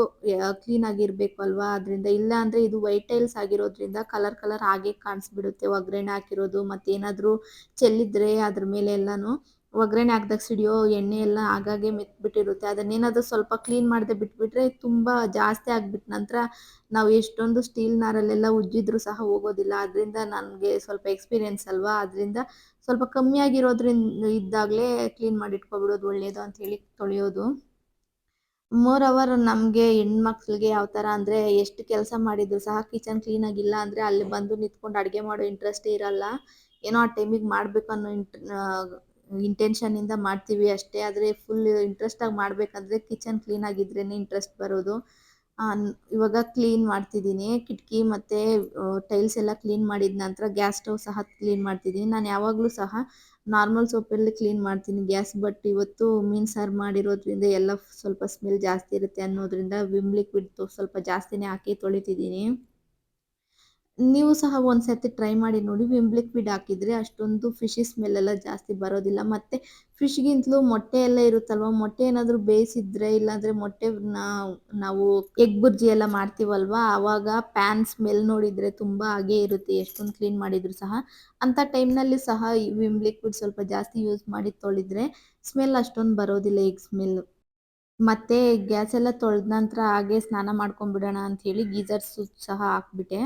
ಕ್ಲೀನಾಗಿರಬೇಕು ಅಲ್ವಾ? ಅದರಿಂದ ಇಲ್ಲ ಅಂದರೆ ಇದು ವೈಟ್ ಟೈಲ್ಸ್ ಆಗಿರೋದ್ರಿಂದ ಕಲರ್ ಕಲರ್ ಹಾಗೆ ಕಾಣಿಸ್ಬಿಡುತ್ತೆ. ಒಗ್ಗರಣೆ ಹಾಕಿರೋದು ಮತ್ತೇನಾದರೂ ಚೆಲ್ಲಿದ್ರೆ ಅದ್ರ ಮೇಲೆ ಎಲ್ಲನೂ. ಒಗ್ಗರಣೆ ಹಾಕ್ದಾಗ ಸಿಡಿಯೋ ಎಣ್ಣೆ ಎಲ್ಲ ಆಗಾಗೆ ಮೆತ್ಬಿಟ್ಟಿರುತ್ತೆ. ಅದನ್ನೇನಾದರೂ ಸ್ವಲ್ಪ ಕ್ಲೀನ್ ಮಾಡದೆ ಬಿಟ್ಬಿಟ್ರೆ ತುಂಬ ಜಾಸ್ತಿ ಆಗಿಬಿಟ್ಟ ನಂತರ ನಾವು ಎಷ್ಟೊಂದು ಸ್ಟೀಲ್ ನಾರಲ್ಲೆಲ್ಲ ಉಜ್ಜಿದ್ರೂ ಸಹ ಹೋಗೋದಿಲ್ಲ. ಅದರಿಂದ ನನಗೆ ಸ್ವಲ್ಪ ಎಕ್ಸ್ಪೀರಿಯೆನ್ಸ್ ಅಲ್ವಾ? ಅದರಿಂದ ಸ್ವಲ್ಪ ಕಮ್ಮಿ ಆಗಿರೋದ್ರಿಂದ ಇದ್ದಾಗಲೇ ಕ್ಲೀನ್ ಮಾಡಿ ಇಟ್ಕೊಬಿಡೋದು ಒಳ್ಳೆಯದು ಅಂಥೇಳಿ ತೊಳೆಯೋದು. ಮೋರ್ ಅವರ್ ನಮಗೆ ಹೆಣ್ಮಕ್ಳಿಗೆ ಯಾವ ಥರ ಅಂದರೆ ಎಷ್ಟು ಕೆಲಸ ಮಾಡಿದ್ರು ಸಹ ಕಿಚನ್ ಕ್ಲೀನಾಗಿಲ್ಲ ಅಂದರೆ ಅಲ್ಲಿ ಬಂದು ನಿಂತ್ಕೊಂಡು ಅಡುಗೆ ಮಾಡೋ ಇಂಟ್ರೆಸ್ಟೇ ಇರಲ್ಲ. ಏನೋ ಆ ಟೈಮಿಗೆ ಮಾಡಬೇಕು ಅನ್ನೋ ಇಂಟ್ ಇಂಟೆನ್ಷನಿಂದ ಮಾಡ್ತೀವಿ ಅಷ್ಟೇ, ಆದರೆ ಫುಲ್ ಇಂಟ್ರೆಸ್ಟಾಗಿ ಮಾಡಬೇಕಂದ್ರೆ ಕಿಚನ್ ಕ್ಲೀನ್ ಆಗಿದ್ರೇನೆ ಇಂಟ್ರೆಸ್ಟ್ ಬರೋದು. ಇವಾಗ ಕ್ಲೀನ್ ಮಾಡ್ತಿದ್ದೀನಿ, ಕಿಟಕಿ ಮತ್ತು ಟೈಲ್ಸ್ ಎಲ್ಲ ಕ್ಲೀನ್ ಮಾಡಿದ ನಂತರ ಗ್ಯಾಸ್ ಸ್ಟವ್ ಸಹ ಕ್ಲೀನ್ ಮಾಡ್ತಿದ್ದೀನಿ. ನಾನು ಯಾವಾಗಲೂ ಸಹ ನಾರ್ಮಲ್ ಸೋಪಲ್ಲಿ ಕ್ಲೀನ್ ಮಾಡ್ತೀನಿ ಗ್ಯಾಸ್ ಬಟ್ ಇವತ್ತು ಮೀನು ಸಾರು ಮಾಡಿರೋದ್ರಿಂದ ಎಲ್ಲ ಸ್ವಲ್ಪ ಸ್ಮೆಲ್ ಜಾಸ್ತಿ ಇರುತ್ತೆ ಅನ್ನೋದ್ರಿಂದ ವಿಮ್ ಲಿಕ್ವಿಡ್ ಸ್ವಲ್ಪ ಜಾಸ್ತಿನೇ ಹಾಕಿ ತೊಳಿತಿದ್ದೀನಿ. ನೀವು ಸಹ ಒಂದು ಸರ್ತಿ ಟ್ರೈ ಮಾಡಿ ನೋಡಿ ವಿಮ್ ಲಿಕ್ವಿಡ್ ಹಾಕಿದ್ರೆ ಅಷ್ಟೊಂದು ಫಿಶ್ ಸ್ಮೆಲ್ ಎಲ್ಲ ಜಾಸ್ತಿ ಬರೋದಿಲ್ಲ. ಮತ್ತೆ ಫಿಶ್ಗಿಂತಲೂ ಮೊಟ್ಟೆ ಎಲ್ಲ ಇರುತ್ತಲ್ವ? ಮೊಟ್ಟೆ ಏನಾದರೂ ಬೇಯಿಸಿದ್ರೆ, ಇಲ್ಲಾಂದ್ರೆ ಮೊಟ್ಟೆ ನಾವು ಎಗ್ ಬುರ್ಜಿ ಎಲ್ಲ ಮಾಡ್ತೀವಲ್ವ? ಆವಾಗ ಪ್ಯಾನ್ ಸ್ಮೆಲ್ ನೋಡಿದರೆ ತುಂಬ ಹಾಗೆ ಇರುತ್ತೆ, ಎಷ್ಟೊಂದು ಕ್ಲೀನ್ ಮಾಡಿದ್ರು ಸಹ. ಅಂಥ ಟೈಮ್ನಲ್ಲಿ ಸಹ ವಿಮ್ ಲಿಕ್ವಿಡ್ ಸ್ವಲ್ಪ ಜಾಸ್ತಿ ಯೂಸ್ ಮಾಡಿ ತೊಳೆದ್ರೆ ಸ್ಮೆಲ್ ಅಷ್ಟೊಂದು ಬರೋದಿಲ್ಲ ಎಗ್ ಸ್ಮೆಲ್ಲು ಮತ್ತು ಗ್ಯಾಸ್ ಎಲ್ಲ ತೊಳೆದ ನಂತರ ಹಾಗೆ ಸ್ನಾನ ಮಾಡ್ಕೊಂಡ್ಬಿಡೋಣ ಹೇಳಿ ಗೀಝರ್ ಸ್ವಿಚ್ ಸಹ ಹಾಕ್ಬಿಟ್ಟೆ.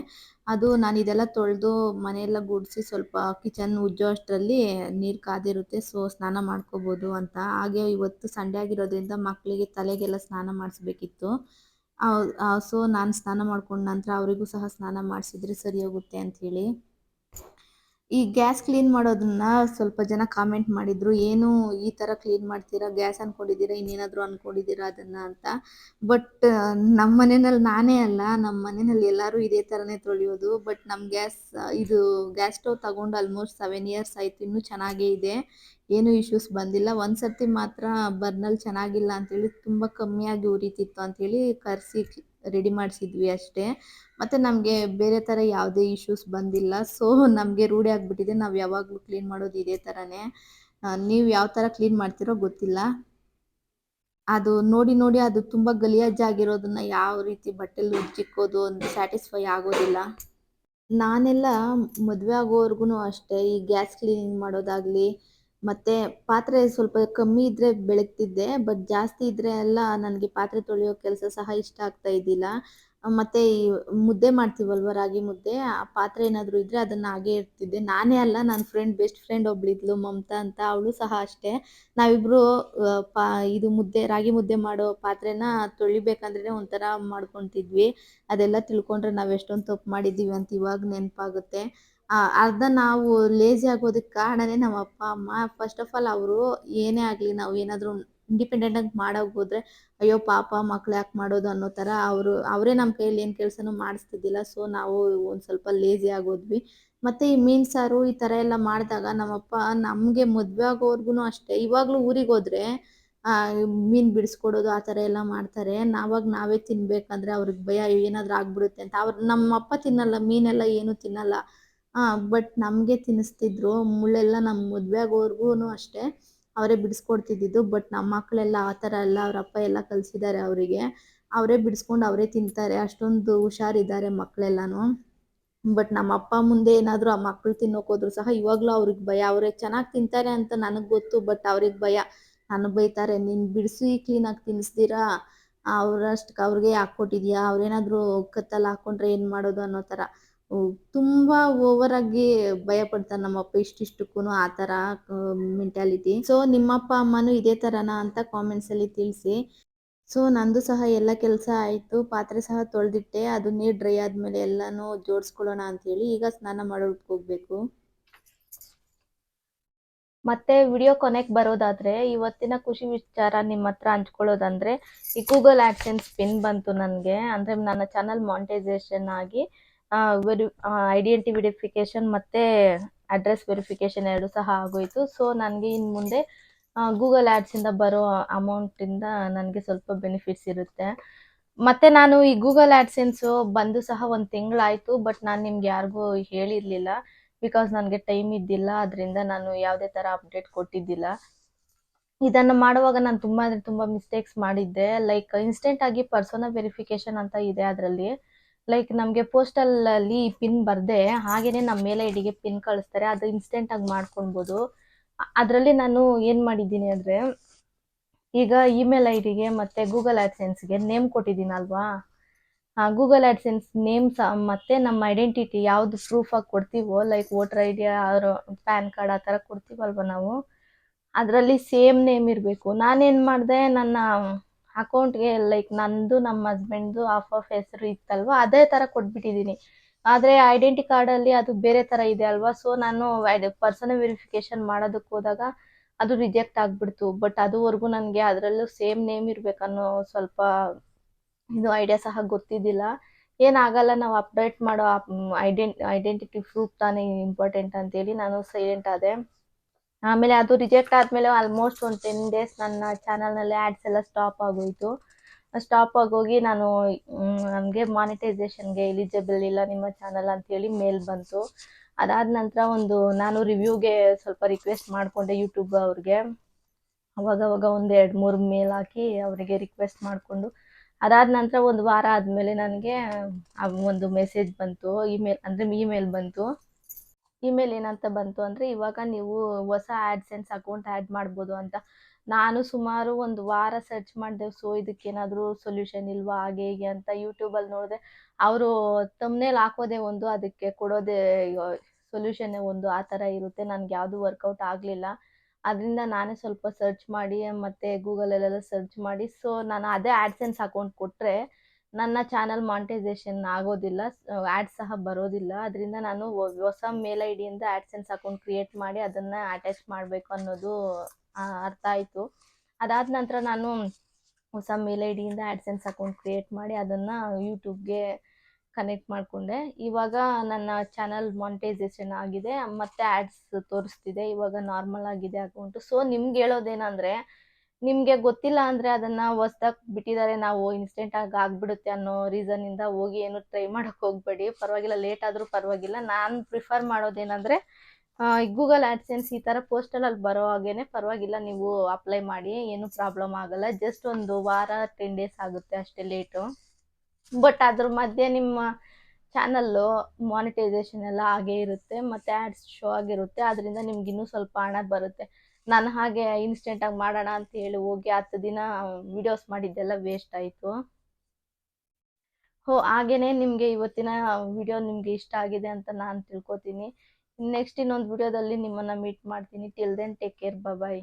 ಅದು ನಾನು ಇದೆಲ್ಲ ತೊಳೆದು ಮನೆಯೆಲ್ಲ ಗುಡಿಸಿ ಸ್ವಲ್ಪ ಕಿಚನ್ ಉಜ್ಜೋ ಅಷ್ಟರಲ್ಲಿ ನೀರು ಕಾದಿರುತ್ತೆ ಸೊ ಸ್ನಾನ ಮಾಡ್ಕೋಬೋದು ಅಂತ. ಹಾಗೆ ಇವತ್ತು ಸಂಡೇ ಆಗಿರೋದ್ರಿಂದ ಮಕ್ಕಳಿಗೆ ತಲೆಗೆಲ್ಲ ಸ್ನಾನ ಮಾಡಿಸ್ಬೇಕಿತ್ತು. ಸೊ ನಾನು ಸ್ನಾನ ಮಾಡ್ಕೊಂಡ ನಂತರ ಅವರಿಗೂ ಸಹ ಸ್ನಾನ ಮಾಡಿಸಿದ್ರೆ ಸರಿ ಹೋಗುತ್ತೆ ಅಂಥೇಳಿ ಈ ಗ್ಯಾಸ್ ಕ್ಲೀನ್ ಮಾಡೋದನ್ನ ಸ್ವಲ್ಪ ಜನ ಕಾಮೆಂಟ್ ಮಾಡಿದ್ರು, ಏನು ಈ ಥರ ಕ್ಲೀನ್ ಮಾಡ್ತೀರಾ? ಗ್ಯಾಸ್ ಅಂದ್ಕೊಂಡಿದ್ದೀರಾ ಇನ್ನೇನಾದರೂ ಅಂದ್ಕೊಂಡಿದ್ದೀರಾ ಅದನ್ನು? ಅಂತ. ಬಟ್ ನಮ್ಮ ಮನೆಯಲ್ಲಿ ನಾನೇ ಅಲ್ಲ. ನಮ್ಮ ಮನೆಯಲ್ಲಿ ಎಲ್ಲರೂ ಇದೇ ಥರನೇ ತೊಳೆಯೋದು. ಬಟ್ ನಮ್ಮ ಗ್ಯಾಸ್ ಇದು ಗ್ಯಾಸ್ ಸ್ಟವ್ ತಗೊಂಡು ಆಲ್ಮೋಸ್ಟ್ ಸೆವೆನ್ ಇಯರ್ಸ್ ಆಯಿತು. ಇನ್ನೂ ಚೆನ್ನಾಗೇ ಇದೆ. ಏನೂ ಇಶ್ಯೂಸ್ ಬಂದಿಲ್ಲ. ಒಂದು ಸರ್ತಿ ಮಾತ್ರ ಬರ್ನಲ್ ಚೆನ್ನಾಗಿಲ್ಲ ಅಂತೇಳಿ ತುಂಬ ಕಮ್ಮಿಯಾಗಿ ಉರಿತಿತ್ತು ಅಂಥೇಳಿ ಕರೆಸಿ ರೆಡಿ ಮಾಡಿಸಿದ್ವಿ ಅಷ್ಟೇ. ಮತ್ತು ನಮಗೆ ಬೇರೆ ಥರ ಯಾವುದೇ ಇಶ್ಯೂಸ್ ಬಂದಿಲ್ಲ. ಸೊ ನಮಗೆ ರೂಢಿ ಆಗಿಬಿಟ್ಟಿದೆ. ನಾವು ಯಾವಾಗಲೂ ಕ್ಲೀನ್ ಮಾಡೋದು ಇದೇ ಥರನೇ ನೀವು ಯಾವ ಥರ ಕ್ಲೀನ್ ಮಾಡ್ತೀರೋ ಗೊತ್ತಿಲ್ಲ. ಅದು ನೋಡಿ ನೋಡಿ ಅದು ತುಂಬ ಗಲಿಯಾಜಾಗಿರೋದನ್ನ ಯಾವ ರೀತಿ ಬಟ್ಟೆಲಿ ಉಜ್ಜಿಕ್ಕೋದು ಒಂದು ಸ್ಯಾಟಿಸ್ಫೈ ಆಗೋದಿಲ್ಲ. ನಾನೆಲ್ಲ ಮದುವೆ ಆಗೋವರೆಗೂ ಅಷ್ಟೇ. ಈ ಗ್ಯಾಸ್ ಕ್ಲೀನಿಂಗ್ ಮಾಡೋದಾಗಲಿ ಮತ್ತು ಪಾತ್ರೆ ಸ್ವಲ್ಪ ಕಮ್ಮಿ ಇದ್ರೆ ಬೆಳಗ್ತಿದ್ದೆ ಬಟ್ ಜಾಸ್ತಿ ಇದ್ರೆ ಎಲ್ಲ ನನಗೆ ಪಾತ್ರೆ ತೊಳೆಯೋ ಕೆಲಸ ಸಹ ಇಷ್ಟ ಆಗ್ತಾ ಇದ್ದಿಲ್ಲ. ಮತ್ತೆ ಈ ಮುದ್ದೆ ಮಾಡ್ತೀವಲ್ವ ರಾಗಿ ಮುದ್ದೆ, ಆ ಪಾತ್ರೆ ಏನಾದರೂ ಇದ್ರೆ ಅದನ್ನ ಹಾಗೆ ಇರ್ತಿದ್ದೆ ನಾನೇ ಅಲ್ಲ ನನ್ನ ಫ್ರೆಂಡ್ ಬೆಸ್ಟ್ ಫ್ರೆಂಡ್ ಒಬ್ಳಿದ್ಲು, ಮಮತಾ ಅಂತ ಅವಳು ಸಹ ಅಷ್ಟೇ. ನಾವಿಬ್ಬರು ಪಾ, ಇದು ಮುದ್ದೆ, ರಾಗಿ ಮುದ್ದೆ ಮಾಡೋ ಪಾತ್ರೆನ ತೊಳಿಬೇಕಂದ್ರೆ ಒಂಥರ ಮಾಡ್ಕೊತಿದ್ವಿ. ಅದೆಲ್ಲ ತಿಳ್ಕೊಂಡ್ರೆ ನಾವು ಎಷ್ಟೊಂದು ತಪ್ಪು ಮಾಡಿದ್ದೀವಿ ಅಂತ ಇವಾಗ ನೆನಪಾಗುತ್ತೆ. ಅರ್ಧ ನಾವು ಲೇಜಿ ಆಗೋದಕ್ಕೆ ಕಾರಣನೇ ನಮ್ಮ ಅಪ್ಪ, ಅಮ್ಮ ಫಸ್ಟ್ ಆಫ್ ಆಲ್ ಅವರು ಏನೇ ಆಗಲಿ ನಾವು ಏನಾದರೂ ಇಂಡಿಪೆಂಡೆಂಟಾಗಿ ಮಾಡೋಕೆ ಹೋದ್ರೆ, ಅಯ್ಯೋ ಪಾಪ ಮಕ್ಳು ಯಾಕೆ ಮಾಡೋದು ಅನ್ನೋ ಥರ ಅವರು, ಅವರೇ ನಮ್ಮ ಕೈಯಲ್ಲಿ ಏನು ಕೆಲಸನೂ ಮಾಡಿಸ್ತಿದ್ದಿಲ್ಲ. ಸೊ ನಾವು ಒಂದು ಸ್ವಲ್ಪ ಲೇಜಿ ಆಗೋದ್ವಿ. ಮತ್ತು ಈ ಮೀನು ಸಾರು ಈ ಥರ ಎಲ್ಲ ಮಾಡಿದಾಗ ನಮ್ಮಪ್ಪ ನಮಗೆ ಮದುವೆ ಆಗೋವರ್ಗು ಅಷ್ಟೇ, ಇವಾಗಲೂ ಊರಿಗೆ ಹೋದರೆ ಮೀನು ಬಿಡಿಸ್ಕೊಡೋದು ಆ ಥರ ಎಲ್ಲ ಮಾಡ್ತಾರೆ. ನಾವಾಗ ನಾವೇ ತಿನ್ಬೇಕಂದ್ರೆ ಅವ್ರಿಗೆ ಭಯ ಏನಾದರೂ ಆಗ್ಬಿಡುತ್ತೆ ಅಂತ. ಅವ್ರು ನಮ್ಮಪ್ಪ ತಿನ್ನಲ್ಲ, ಮೀನೆಲ್ಲ ಏನೂ ತಿನ್ನಲ್ಲ. ಬಟ್ ನಮಗೆ ತಿನ್ನಿಸ್ತಿದ್ರು. ಮುಳ್ಳೆಲ್ಲ ನಮ್ಮ ಮದುವೆ ಅಷ್ಟೇ. ಅವರೇ ಬಿಡಿಸ್ಕೊಡ್ತಿದ್ದಿದ್ದು ಬಟ್ ನಮ್ಮ ಮಕ್ಕಳೆಲ್ಲ ಆ ಥರ ಎಲ್ಲ ಅವ್ರ ಅಪ್ಪ ಎಲ್ಲ ಕಲಿಸಿದ್ದಾರೆ ಅವರಿಗೆ. ಅವರೇ ಬಿಡಿಸ್ಕೊಂಡು ಅವರೇ ತಿಂತಾರೆ. ಅಷ್ಟೊಂದು ಹುಷಾರಿದ್ದಾರೆ ಮಕ್ಕಳೆಲ್ಲನೂ ಬಟ್ ನಮ್ಮ ಅಪ್ಪ ಮುಂದೆ ಏನಾದರೂ ಆ ಮಕ್ಕಳು ತಿನ್ನೋಕೆ ಹೋದ್ರು ಸಹ ಇವಾಗಲೂ ಅವ್ರಿಗೆ ಭಯ. ಅವರೇ ಚೆನ್ನಾಗಿ ತಿಂತಾರೆ ಅಂತ ನನಗೆ ಗೊತ್ತು ಬಟ್ ಅವ್ರಿಗೆ ಭಯ. ನಾನು ಬೈತಾರೆ, ನೀನು ಬಿಡಿಸಿ ಕ್ಲೀನಾಗಿ ತಿನ್ನಿಸ್ದಿರಾ ಅವರಷ್ಟಕ್ಕೆ ಅವ್ರಿಗೆ ಹಾಕ್ಕೊಟ್ಟಿದ್ಯಾ ಅವ್ರೇನಾದರೂ ಕತ್ತಲ್ಲಿ ಹಾಕ್ಕೊಂಡ್ರೆ ಏನು ಮಾಡೋದು ಅನ್ನೋ ಥರ. ತುಂಬ ಆಗಿ ಭಯ ಪಡ್ತಾರೆ ನಮ್ಮಪ್ಪ ಇಷ್ಟಿಷ್ಟಕ್ಕೂ ಆ ತರ ಮೆಂಟಾಲಿಟಿ ಸೊ ನಿಮ್ಮಪ್ಪ, ಅಮ್ಮನೂ ಇದೇ ಥರನಾ ಅಂತ ಕಾಮೆಂಟ್ಸ್ ಅಲ್ಲಿ ತಿಳಿಸಿ. ಸೊ ನಂದು ಸಹ ಎಲ್ಲ ಕೆಲಸ ಆಯ್ತು. ಪಾತ್ರೆ ಸಹ ತೊಳೆದಿಟ್ಟೆ. ಅದು ನೀರ್ ಡ್ರೈ ಆದಮೇಲೆ ಎಲ್ಲನೂ ಜೋಡಿಸ್ಕೊಳ್ಳೋಣ ಹೇಳಿ ಈಗ ಸ್ನಾನ ಮಾಡೋದಕ್ಕೆ ಹೋಗಬೇಕು. ಮತ್ತೆ ವಿಡಿಯೋ ಕೊನೆಗೆ ಬರೋದಾದ್ರೆ, ಇವತ್ತಿನ ಖುಷಿ ವಿಚಾರ ನಿಮ್ಮ ಹತ್ರ ಹಂಚ್ಕೊಳ್ಳೋದಂದ್ರೆ, ಈ ಗೂಗಲ್ ಆಕ್ಷನ್ ಸ್ಪಿನ್ ಬಂತು ನನಗೆ. ಅಂದ್ರೆ, ನನ್ನ ಚಾನಲ್ ಮಾನಿಟೈಸೇಷನ್ ಆಗಿ ವೆರಿ ಐಡೆಂಟಿ ವೆರಿಫಿಕೇಶನ್ ಮತ್ತು ಅಡ್ರೆಸ್ ವೆರಿಫಿಕೇಶನ್ ಎರಡು ಸಹ ಆಗೋಯಿತು. ಸೊ ನನಗೆ ಇನ್ನು ಮುಂದೆ ಗೂಗಲ್ ಆ್ಯಡ್ಸಿಂದ ಬರೋ ಅಮೌಂಟಿಂದ ನನಗೆ ಸ್ವಲ್ಪ ಬೆನಿಫಿಟ್ಸ್ ಇರುತ್ತೆ. ಮತ್ತು ನಾನು ಈ ಗೂಗಲ್ ಆ್ಯಡ್ಸೆನ್ಸು ಬಂದು ಸಹ ಒಂದು ತಿಂಗಳಾಯಿತು ಬಟ್ ನಾನು ನಿಮ್ಗೆ ಯಾರಿಗೂ ಹೇಳಿರಲಿಲ್ಲ. ಬಿಕಾಸ್ ನನಗೆ ಟೈಮ್ ಇದ್ದಿಲ್ಲ, ಅದರಿಂದ ನಾನು ಯಾವುದೇ ಥರ ಅಪ್ಡೇಟ್ ಕೊಟ್ಟಿದ್ದಿಲ್ಲ. ಇದನ್ನು ಮಾಡುವಾಗ ನಾನು ತುಂಬ ಅಂದರೆ ತುಂಬ ಮಿಸ್ಟೇಕ್ಸ್ ಮಾಡಿದ್ದೆ. ಲೈಕ್ ಇನ್ಸ್ಟೆಂಟಾಗಿ ಪರ್ಸೋನಲ್ ವೆರಿಫಿಕೇಶನ್ ಅಂತ ಇದೆ ಅದರಲ್ಲಿ. ಲೈಕ್ ನಮಗೆ ಪೋಸ್ಟಲಲ್ಲಿ ಪಿನ್ ಬರದೆ, ಹಾಗೇನೆ ನಮ್ಮ ಮೇಲೆ ಐಡಿಗೆ ಡಿಗೆ ಪಿನ್ ಕಳಿಸ್ತಾರೆ, ಅದು ಇನ್ಸ್ಟೆಂಟಾಗಿ ಮಾಡ್ಕೊಳ್ಬೋದು. ಅದರಲ್ಲಿ ನಾನು ಏನು ಮಾಡಿದ್ದೀನಿ ಅಂದರೆ, ಈಗ ಇಮೇಲ್ ಐ ಮತ್ತು ಗೂಗಲ್ ಆ್ಯಡ್ಸೆನ್ಸ್ಗೆ ನೇಮ್ ಕೊಟ್ಟಿದ್ದೀನಲ್ವಾ ಗೂಗಲ್ ಆ್ಯಡ್ಸೆನ್ಸ್ ನೇಮ್ ಸಹ ಮತ್ತು ನಮ್ಮ ಐಡೆಂಟಿಟಿ ಯಾವುದು ಆಗಿ ಕೊಡ್ತೀವೋ like voter I D PAN card ಆ ಥರ ಕೊಡ್ತೀವಲ್ವ ನಾವು? ಅದರಲ್ಲಿ ಸೇಮ್ ನೇಮ್ ಇರಬೇಕು. ನಾನೇನು ಮಾಡಿದೆ, ನನ್ನ ಅಕೌಂಟ್ಗೆ ಲೈಕ್ ನಂದು ನಮ್ಮ ಹಸ್ಬೆಂಡ್ದು ಆಫ್ ಆಫ್ ಹೆಸರು ಇತ್ತಲ್ವ? ಅದೇ ಥರ ಕೊಟ್ಬಿಟ್ಟಿದ್ದೀನಿ. ಆದರೆ ಐಡೆಂಟಿ ಕಾರ್ಡಲ್ಲಿ ಅದು ಬೇರೆ ಥರ ಇದೆ ಅಲ್ವಾ? ಸೊ ನಾನು ಪರ್ಸನಲ್ ವೆರಿಫಿಕೇಷನ್ ಮಾಡೋದಕ್ಕೆ ಹೋದಾಗ ಅದು ರಿಜೆಕ್ಟ್ ಆಗಿಬಿಡ್ತು. ಬಟ್ ಅದುವರೆಗೂ ನನಗೆ ಅದರಲ್ಲೂ ಸೇಮ್ ನೇಮ್ ಇರಬೇಕನ್ನೋ ಸ್ವಲ್ಪ ಇದು ಐಡಿಯಾ ಸಹ ಗೊತ್ತಿದ್ದಿಲ್ಲ. ಏನಾಗಲ್ಲ, ನಾವು ಅಪ್ಡೇಟ್ ಮಾಡೋ ಐಡೆಂಟ್ ಐಡೆಂಟಿಟಿ ಪ್ರೂಫ್ ತಾನೇ ಇಂಪಾರ್ಟೆಂಟ್ ಅಂತೇಳಿ ನಾನು ಸೈಲೆಂಟ್ ಆದೆ. ಆಮೇಲೆ ಅದು ರಿಜೆಕ್ಟ್ ಆದಮೇಲೆ ಆಲ್ಮೋಸ್ಟ್ ಒಂದು ಟೆನ್ ಡೇಸ್ ನನ್ನ ಚಾನಲ್ನಲ್ಲಿ ಆ್ಯಡ್ಸ್ ಎಲ್ಲ ಸ್ಟಾಪ್ ಆಗೋಯಿತು. ಸ್ಟಾಪ್ ಆಗೋಗಿ ನಾನು ನನಗೆ ಮಾನಿಟೈಸೇಷನ್ಗೆ ಎಲಿಜಿಬಲ್ ಇಲ್ಲ ನಿಮ್ಮ ಚಾನಲ್ ಅಂತೇಳಿ ಮೇಲ್ ಬಂತು. ಅದಾದ ನಂತರ ಒಂದು ನಾನು ರಿವ್ಯೂಗೆ ಸ್ವಲ್ಪ ರಿಕ್ವೆಸ್ಟ್ ಮಾಡಿಕೊಂಡೆ ಯೂಟ್ಯೂಬ್ ಅವ್ರಿಗೆ. ಅವಾಗ ಅವಾಗ ಒಂದು ಎರಡು ಮೂರು ಮೇಲ್ ಹಾಕಿ ಅವರಿಗೆ ರಿಕ್ವೆಸ್ಟ್ ಮಾಡಿಕೊಂಡು. ಅದಾದ ನಂತರ ಒಂದು ವಾರ ಆದಮೇಲೆ ನನಗೆ ಒಂದು ಮೆಸೇಜ್ ಬಂತು. ಇಮೇಲ್ ಅಂದರೆ ಇಮೇಲ್ ಬಂತು. ಇಮೇಲ್ ಏನಂತ ಬಂತು ಅಂದರೆ ಇವಾಗ ನೀವು ಹೊಸ ಆ್ಯಡ್ಸೆನ್ಸ್ ಅಕೌಂಟ್ ಆ್ಯಡ್ ಮಾಡ್ಬೋದು ಅಂತ. ನಾನು ಸುಮಾರು ಒಂದು ವಾರ ಸರ್ಚ್ ಮಾಡಿದೆ ಸೊ ಇದಕ್ಕೇನಾದರೂ ಸೊಲ್ಯೂಷನ್ ಇಲ್ವಾ, ಹಾಗೆ ಹೀಗೆ ಅಂತ ಯೂಟ್ಯೂಬಲ್ಲಿ ನೋಡಿದೆ, ಅವರು ತಮ್ಮನೇಲಿ ಹಾಕೋದೇ ಒಂದು, ಅದಕ್ಕೆ ಕೊಡೋದೇ ಸೊಲ್ಯೂಷನ್ನೇ ಒಂದು ಆ ಥರ ಇರುತ್ತೆ, ನನಗೆ ಯಾವುದು ವರ್ಕೌಟ್ ಆಗಲಿಲ್ಲ. ಅದರಿಂದ ನಾನೇ ಸ್ವಲ್ಪ ಸರ್ಚ್ ಮಾಡಿ, ಮತ್ತು ಗೂಗಲಲ್ಲೆಲ್ಲ ಸರ್ಚ್ ಮಾಡಿ ಸೊ ನಾನು ಅದೇ ಆ್ಯಡ್ಸೆನ್ಸ್ ಅಕೌಂಟ್ ಕೊಟ್ಟರೆ ನನ್ನ ಚಾನಲ್ ಮಾನಿಟೈಸೇಷನ್ ಆಗೋದಿಲ್ಲ ಆ್ಯಡ್ ಸಹ ಬರೋದಿಲ್ಲ. ಅದರಿಂದ ನಾನು ಹೊಸ ಮೇಲ್ ಐ ಡಿಯಿಂದ ಆ್ಯಡ್ಸೆನ್ಸ್ ಅಕೌಂಟ್ ಕ್ರಿಯೇಟ್ ಮಾಡಿ ಅದನ್ನು ಅಟ್ಯಾಚ್ ಮಾಡಬೇಕು ಅನ್ನೋದು ಅರ್ಥ ಆಯಿತು. ಅದಾದ ನಂತರ ನಾನು ಹೊಸ ಮೇಲ್ ಐ ಡಿಯಿಂದ ಆ್ಯಡ್ಸೆನ್ಸ್ ಅಕೌಂಟ್ ಕ್ರಿಯೇಟ್ ಮಾಡಿ ಅದನ್ನು ಯೂಟ್ಯೂಬ್ಗೆ ಕನೆಕ್ಟ್ ಮಾಡಿಕೊಂಡೆ. ಇವಾಗ ನನ್ನ ಚಾನಲ್ ಮಾನಿಟೈಸೇಷನ್ ಆಗಿದೆ, ಮತ್ತು ಆ್ಯಡ್ಸ್ ತೋರಿಸ್ತಿದೆ. ಇವಾಗ ನಾರ್ಮಲ್ ಆಗಿದೆ ಅಕೌಂಟು ಸೊ ನಿಮ್ಗೆ ಹೇಳೋದೇನೆಂದರೆ ನಿಮಗೆ ಗೊತ್ತಿಲ್ಲ ಅಂದ್ರೆ ಅದನ್ನ ಹೊಸ್ದಾಗಿ ಬಿಟ್ಟಿದ್ದಾರೆ ನಾವು ಇನ್ಸ್ಟೆಂಟಾಗಿ ಆಗ್ಬಿಡುತ್ತೆ ಅನ್ನೋ ರೀಸನ್ ಇಂದ ಹೋಗಿ ಏನು ಟ್ರೈ ಮಾಡಕ್ ಹೋಗಬೇಡಿ. ಪರವಾಗಿಲ್ಲ ಲೇಟ್ ಆದ್ರೂ ಪರವಾಗಿಲ್ಲ. ನಾನು ಪ್ರಿಫರ್ ಮಾಡೋದೇನೆಂದರೆ ಗೂಗಲ್ ಆಡ್ಸೆನ್ಸ್ ಈ ತರ ಥರ ಪೋಸ್ಟಲಲ್ಲಿ ಬರೋ ಹಾಗೇನೆ ಪರವಾಗಿಲ್ಲ, ನೀವು ಅಪ್ಲೈ ಮಾಡಿ, ಏನು ಪ್ರಾಬ್ಲಮ್ ಆಗಲ್ಲ. ಜಸ್ಟ್ ಒಂದು ವಾರ ಟೆನ್ ಡೇಸ್ ಆಗುತ್ತೆ ಅಷ್ಟೇ ಲೇಟು ಬಟ್ ಅದ್ರ ಮಧ್ಯೆ ನಿಮ್ಮ ಚಾನಲ್ಲು ಮಾನಿಟೈಸೇಷನ್ ಎಲ್ಲ ಹಾಗೇ ಇರುತ್ತೆ, ಮತ್ತೆ ಆ್ಯಡ್ಸ್ ಶೋ ಆಗಿರುತ್ತೆ. ಅದರಿಂದ ನಿಮ್ಗೆ ಇನ್ನೂ ಸ್ವಲ್ಪ ಹಣ ಬರುತ್ತೆ. ನಾನು ಹಾಗೆ ಇನ್ಸ್ಟೆಂಟ್ ಆಗಿ ಮಾಡೋಣ ಅಂತ ಹೇಳಿ ಹೋಗಿ ಹತ್ತು ದಿನ ವಿಡಿಯೋಸ್ ಮಾಡಿದ್ದೆಲ್ಲ ವೇಸ್ಟ್ ಆಯಿತು. ಹೋ, ಹಾಗೇನೆ ನಿಮಗೆ ಇವತ್ತಿನ ವಿಡಿಯೋ ನಿಮಗೆ ಇಷ್ಟ ಆಗಿದೆ ಅಂತ ನಾನು ತಿಳ್ಕೊತೀನಿ. ನೆಕ್ಸ್ಟ್ ಇನ್ನೊಂದು ವಿಡಿಯೋದಲ್ಲಿ ನಿಮ್ಮನ್ನು ಮೀಟ್ ಮಾಡ್ತೀನಿ. Till then take care bye